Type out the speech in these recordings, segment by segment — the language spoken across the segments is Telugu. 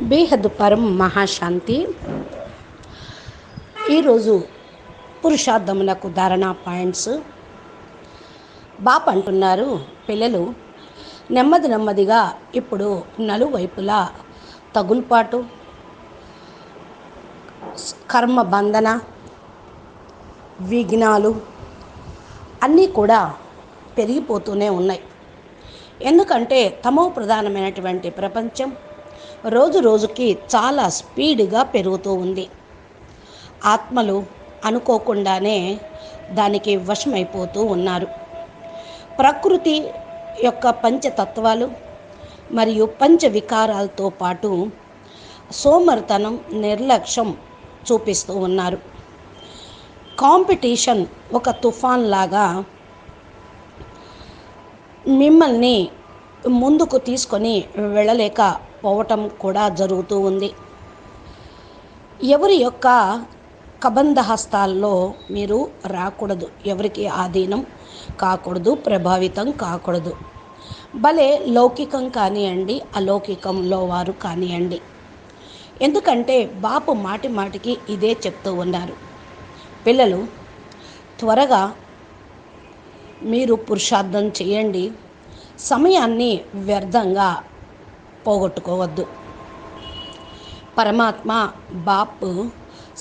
బేహద్ పరం మహాశాంతి. ఈరోజు పురుషార్థమునకు ధారణ పాయింట్స్. బాప్ అంటున్నారు పిల్లలు నెమ్మది నెమ్మదిగా ఇప్పుడు నలువైపులా తగులుపాటు కర్మ బంధన విఘ్నాలు అన్నీ కూడా పెరిగిపోతూనే ఉన్నాయి. ఎందుకంటే తమో ప్రధానమైనటువంటి ప్రపంచం రోజు రోజుకి చాలా స్పీడ్గా పెరుగుతూ ఉంది. ఆత్మలు అనుకోకుండానే దానికి వశమైపోతూ ఉన్నారు. ప్రకృతి యొక్క పంచతత్వాలు మరియు పంచ వికారాలతో పాటు సోమరితనం నిర్లక్ష్యం చూపిస్తూ ఉన్నారు. కాంపిటీషన్ ఒక తుఫాన్ లాగా మిమ్మల్ని ముందుకు తీసుకొని వెళ్ళలేక పోవటం కూడా జరుగుతూ ఉంది. ఎవరి యొక్క కబంధ హస్తాల్లో మీరు రాకూడదు. ఎవరికి ఆధీనం కాకూడదు ప్రభావితం కాకూడదు. భలే లౌకికం కానివ్వండి అలౌకికంలో వారు కానివ్వండి ఎందుకంటే బాపు మాటి మాటికి ఇదే చెప్తూ ఉన్నారు. పిల్లలు త్వరగా మీరు పురుషార్థం చేయండి. సమయాన్ని వ్యర్థంగా పోగొట్టుకోవద్దు. పరమాత్మ బాపు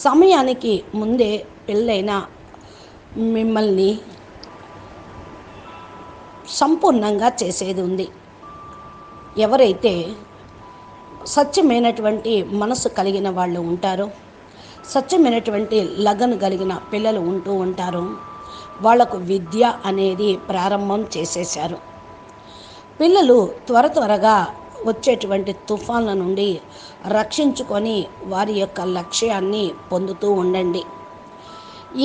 సమయానికి ముందే పెళ్ళైన మిమ్మల్ని సంపూర్ణంగా చేసేది ఉంది. ఎవరైతే సత్యమైనటువంటి మనసు కలిగిన వాళ్ళు ఉంటారో సత్యమైనటువంటి లగన్ కలిగిన పిల్లలు ఉంటూ ఉంటారు వాళ్ళకు విద్య అనేది ప్రారంభం చేసేశారు. పిల్లలు త్వర త్వరగా వచ్చేటువంటి తుఫాన్ల నుండి రక్షించుకొని వారి యొక్క లక్ష్యాన్ని పొందుతూ ఉండండి.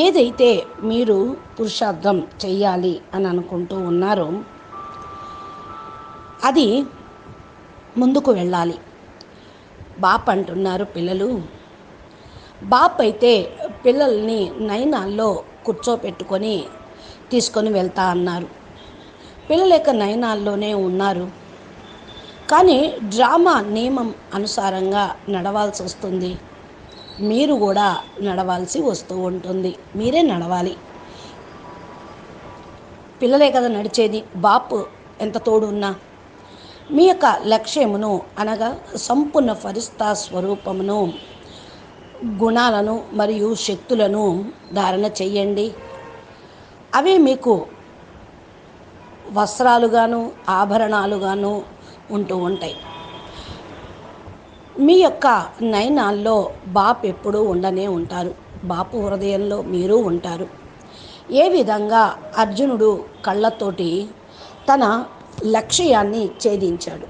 ఏదైతే మీరు పురుషార్థం చేయాలి అని అనుకుంటూ ఉన్నారో అది ముందుకు వెళ్ళాలి. బాప్ అంటున్నారు పిల్లలు. బాప్ అయితే పిల్లల్ని నయనాల్లో కూర్చోపెట్టుకొని తీసుకొని వెళ్తా అన్నారు. పిల్లల యొక్క నయనాల్లోనే ఉన్నారు. కానీ డ్రామా నియమం అనుసారంగా నడవాల్సి వస్తుంది. మీరు కూడా నడవాల్సి వస్తూ ఉంటుంది. మీరే నడవాలి. పిల్లలే కదా నడిచేది. బాపు ఎంత తోడు ఉన్నా మీ యొక్క లక్ష్యమును అనగా సంపూర్ణ ఫరిస్తా స్వరూపమును గుణాలను మరియు శక్తులను ధారణ చెయ్యండి అవి మీకు వస్త్రాలుగాను ఆభరణాలుగాను ఉంటూ ఉంటాయి. మీ యొక్క నయనాల్లో బాపు ఎప్పుడూ ఉండనే ఉంటారు. బాపు హృదయంలో మీరు ఉంటారు. ఏ విధంగా అర్జునుడు కళ్ళతోటి తన లక్ష్యాన్ని ఛేదించాడు?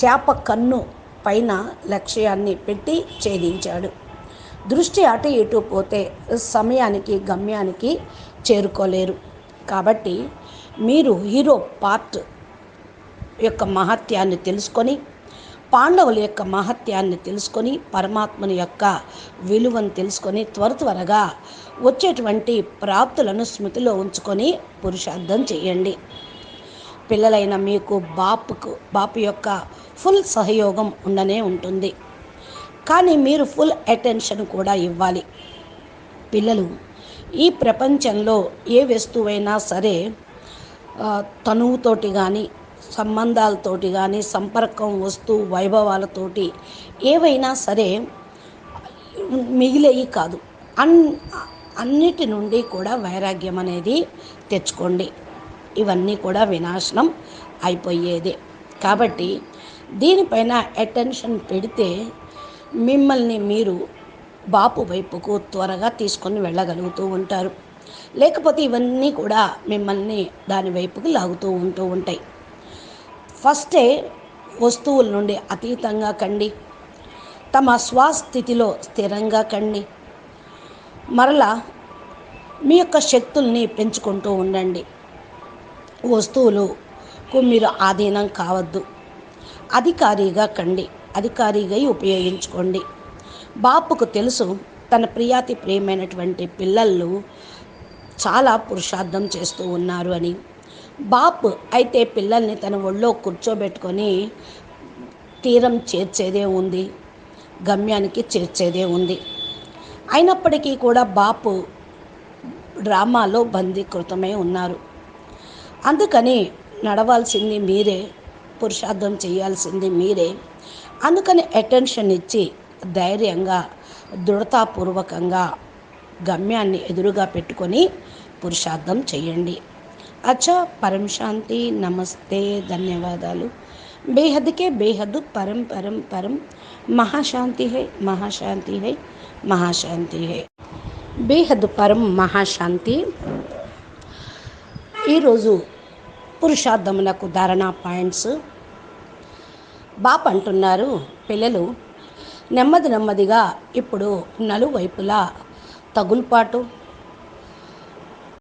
చేప కన్ను పైన లక్ష్యాన్ని పెట్టి ఛేదించాడు. దృష్టి అటు ఇటు పోతే సమయానికి గమ్యానికి చేరుకోలేరు. కాబట్టి మీరు హీరో పార్ట్ యొక్క మహత్యాన్ని తెలుసుకొని పాండవుల యొక్క మహత్యాన్ని తెలుసుకొని పరమాత్మని యొక్క విలువను తెలుసుకొని త్వర త్వరగా వచ్చేటువంటి ప్రాప్తులను స్మృతిలో ఉంచుకొని పురుషార్థం చేయండి. పిల్లలైన మీకు బాపుకు బాపు యొక్క ఫుల్ సహయోగం ఉండనే ఉంటుంది. కానీ మీరు ఫుల్ అటెన్షన్ కూడా ఇవ్వాలి. పిల్లలు ఈ ప్రపంచంలో ఏ వస్తువైనా సరే తనువుతోటి కానీ సంబంధాలతోటి కానీ సంపర్కం వస్తు వైభవాలతోటి ఏవైనా సరే మిగిలేవి కాదు. అన్ అన్నిటి నుండి కూడా వైరాగ్యం అనేది తెచ్చుకోండి. ఇవన్నీ కూడా వినాశనం అయిపోయేదే. కాబట్టి దీనిపైన అటెన్షన్ పెడితే మిమ్మల్ని మీరు బాపు వైపుకు త్వరగా తీసుకొని వెళ్ళగలుగుతూ ఉంటారు. లేకపోతే ఇవన్నీ కూడా మిమ్మల్ని దాని వైపుకి లాగుతూ ఉంటూ ఉంటాయి. ఫస్టే వస్తువుల నుండి అతీతంగా కండి. తమ స్వస్థితిలో స్థిరంగా కండి. మరలా మీ యొక్క శక్తుల్ని పెంచుకుంటూ ఉండండి. వస్తువులకు మీరు ఆధీనం కావద్దు. అధికారిగా కండి. అధికారిగా ఉపయోగించుకోండి. బాపుకు తెలుసు తన ప్రియాతి ప్రియమైనటువంటి పిల్లలు చాలా పురుషార్థం చేస్తూ ఉన్నారు అని. బాప్ అయితే పిల్లల్ని తన ఒళ్ళో కూర్చోబెట్టుకొని తీరం చేర్చేదే ఉంది. గమ్యానికి చేర్చేదే ఉంది. అయినప్పటికీ కూడా బాపు డ్రామాలో బందీకృతమై ఉన్నారు. అందుకని నడవాల్సింది మీరే పురుషార్థం చేయాల్సింది మీరే. అందుకని అటెన్షన్ ఇచ్చి ధైర్యంగా దృఢతాపూర్వకంగా గమ్యాన్ని ఎదురుగా పెట్టుకొని పురుషార్థం చేయండి. అచ్చా పరం శాంతి నమస్తే ధన్యవాదాలు. బేహద్కే బేహద్ పరం పరం పరం. మహాశాంతి హై మహాశాంతి హై మహాశాంతి హై. బేహద్ పరం మహాశాంతి. ఈరోజు పురుషార్థములకు ధారణ పాయింట్స్. బాప్ అంటున్నారు పిల్లలు నెమ్మది నెమ్మదిగా ఇప్పుడు నలువైపులా తగులుపాటు.